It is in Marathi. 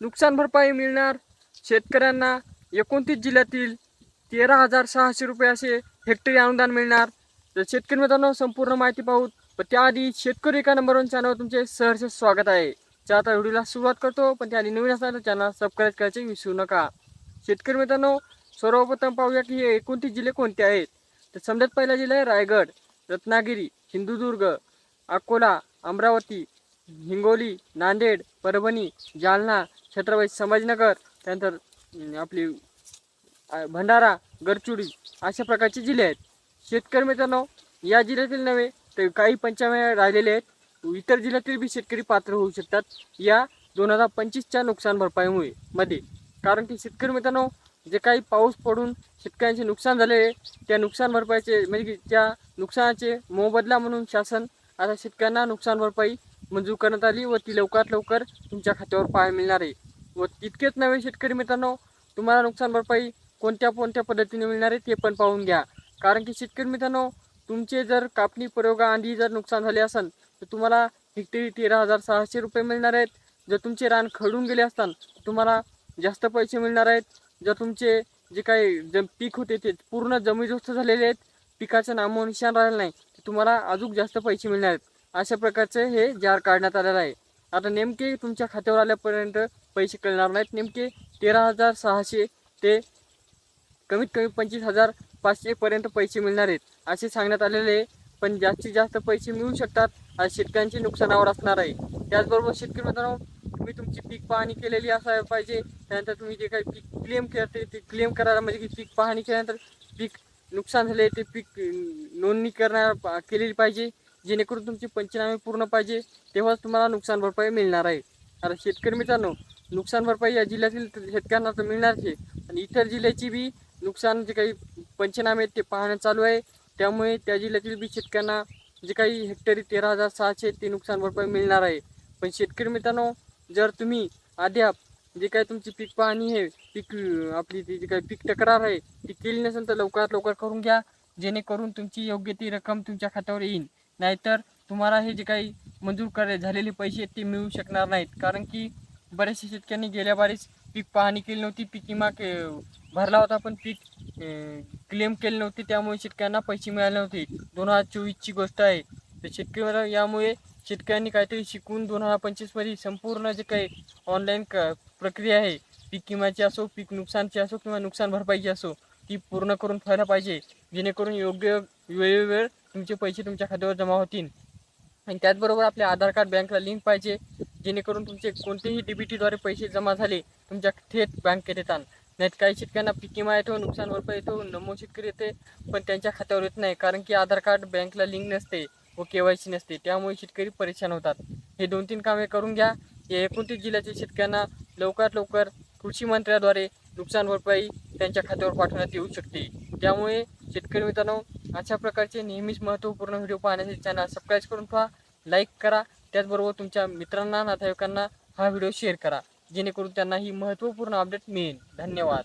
नुकसान भरपाई मिळणार. शेतकऱ्यांना एकोणतीस जिल्ह्यातील तेरा हजार सहाशे रुपये असे हेक्टरी अनुदान मिळणार. तर शेतकरी मित्रांनो संपूर्ण माहिती पाहू पण त्याआधी शेतकरी एका नंबरवर चॅनलवर तुमचे सहर्ष स्वागत आहे. तर आता व्हिडिओला सुरुवात करतो पण त्याआधी नवीन असणार चॅनल सबस्क्राईब करायचे विसरू नका. शेतकरी मित्रांनो सर्वप्रथम पाहूया की हे एकोणतीस जिल्हे कोणते आहेत? तर समजत पहिला जिल्हा आहे रायगड रत्नागिरी सिंधुदुर्ग अकोला अमरावती हिंगोली नांदेड परभणी जालना छत्रपती संभाजीनगर त्यानंतर आपली भंडारा गडचिरोली अशा प्रकारचे जिल्हे आहेत. शेतकरी मित्रांनो या जिल्ह्यातील नव्हे तर काही पंचायत राहिलेले आहेत. इतर जिल्ह्यातील बी शेतकरी पात्र होऊ शकतात. या दोन हजार पंचवीसच्या नुकसान भरपाईमुळे मध्ये. कारण की शेतकरी मित्रांनो जे काही पाऊस पडून शेतकऱ्यांचे नुकसान झाले आहे त्या नुकसान भरपाईचे म्हणजे की त्या नुकसानाचे मोबदला म्हणून शासन आता शेतकऱ्यांना नुकसान भरपाई मंजूर करण्यात आली व ती लवकरात लवकर तुमच्या खात्यावर पाहायला मिळणार आहे. व तितकेच नवे शेतकरी मित्रांनो तुम्हाला नुकसान भरपाई कोणत्या कोणत्या पद्धतीने मिळणार आहे ते पण पाहून घ्या. कारण की शेतकरी मित्रांनो तुमचे जर कापणी प्रयोगाआधी जर नुकसान झाले असेल तर तुम्हाला हेक्टरी तेरा हजार सहाशे रुपये मिळणार आहेत. जर तुमचे रान खडून गेले असताल तुम्हाला जास्त पैसे मिळणार आहेत. जर तुमचे जे काही ज पीक होते ते पूर्ण जमीजोस्त झालेले आहेत पिकाचं नामोनिशान राहिलं नाही तर तुम्हाला अजून जास्त पैसे मिळणार आहेत. अशा प्रकारचे हे जार काढण्यात आलेलं आहे. आता नेमके तुमच्या खात्यावर आल्यापर्यंत पैसे कळणार नाहीत. नेमके तेरा हजार सहाशे ते कमीत कमी पंचवीस हजार पाचशेपर्यंत पैसे मिळणार आहेत असे सांगण्यात आलेले आहे. पण जास्तीत जास्त पैसे मिळू शकतात आज शेतकऱ्यांचे नुकसानावर असणार आहे. त्याचबरोबर शेतकरी मित्रांनो तुम्ही तुमची पीक पाहणी केलेली असायला पाहिजे. त्यानंतर तुम्ही जे काही पीक क्लेम करते ते क्लेम करायला म्हणजे की पीक पाहणी केल्यानंतर पीक नुकसान झाले ते पीक नोंदणी करणार केलेली पाहिजे. जेणेकरून तुमचे पंचनामे पूर्ण पाहिजे तेव्हाच तुम्हाला नुकसान भरपाई मिळणार आहे. आता शेतकरी मित्रांनो नुकसान भरपाई या जिल्ह्यातील शेतकऱ्यांना तर मिळणारच आहे. आणि इतर जिल्ह्याची बी नुकसान जे काही पंचनामे आहेत ते पाहणं चालू आहे. त्यामुळे त्या जिल्ह्यातील बी शेतकऱ्यांना जे काही हेक्टरी तेरा हजार सहाशे ते नुकसान भरपाई मिळणार आहे. पण शेतकरी मित्रांनो जर तुम्ही अद्याप जे काही तुमची पीक पाहणी आहे पीक आपली ती जी काही पीक तक्रार आहे ती केली नसेल तर लवकरात लवकर करून घ्या. जेणेकरून तुमची योग्य ती रक्कम तुमच्या खात्यावर येईल. नाहीतर तुम्हाला हे जे काही मंजूर करे झालेले पैसे आहेत ते मिळू शकणार नाहीत. कारण की बऱ्याचशा शेतकऱ्यांनी गेल्या बारीस पीक पाहणी केली नव्हती. पीक विमा के भरला होता पण पीक क्लेम केले नव्हते. त्यामुळे शेतकऱ्यांना पैसे मिळाले नव्हते. दोन हजार चोवीसची गोष्ट आहे. तर शेतकरी यामुळे शेतकऱ्यांनी काहीतरी शिकून दोन हजार पंचवीसमध्ये संपूर्ण जे काही ऑनलाईन क प्रक्रिया आहे पीक विम्याची असो पीक नुकसानची असो किंवा नुकसान भरपाईची असो ती पूर्ण करून ठेवायला पाहिजे. जेणेकरून योग्य वेळोवेळ तुमचे पैसे तुमच्या खात्यावर जमा होतील. आणि त्याचबरोबर आपले आधार कार्ड बँकला लिंक पाहिजे जेणेकरून तुमचे कोणतेही डीबीटीद्वारे पैसे जमा झाले तुमच्या थेट बँकेत येतात. नाहीत काही शेतकऱ्यांना पीक विमा येतो नुकसान भरपाई येतो नमो शेतकरी येते पण त्यांच्या खात्यावर येत नाही कारण की आधार कार्ड बँकला लिंक नसते व के वाय सी नसते त्यामुळे शेतकरी परेशान होतात. हे दोन तीन कामे करून घ्या. या एकोणतीस जिल्ह्यातील शेतकऱ्यांना लवकरात लवकर कृषी मंत्र्याद्वारे नुकसान भरपाई त्यांच्या खात्यावर पाठवण्यात येऊ शकते. त्यामुळे शेतकरी मित्रांनो अशा प्रकारचे नेहमीच महत्त्वपूर्ण व्हिडिओ पाहण्यासाठी चॅनल सबस्क्राईब करून पहा लाईक करा त्याचबरोबर तुमच्या मित्रांना नातेवाईकांना हा व्हिडिओ शेअर करा जेणेकरून त्यांना ही महत्त्वपूर्ण अपडेट मिळेल. धन्यवाद.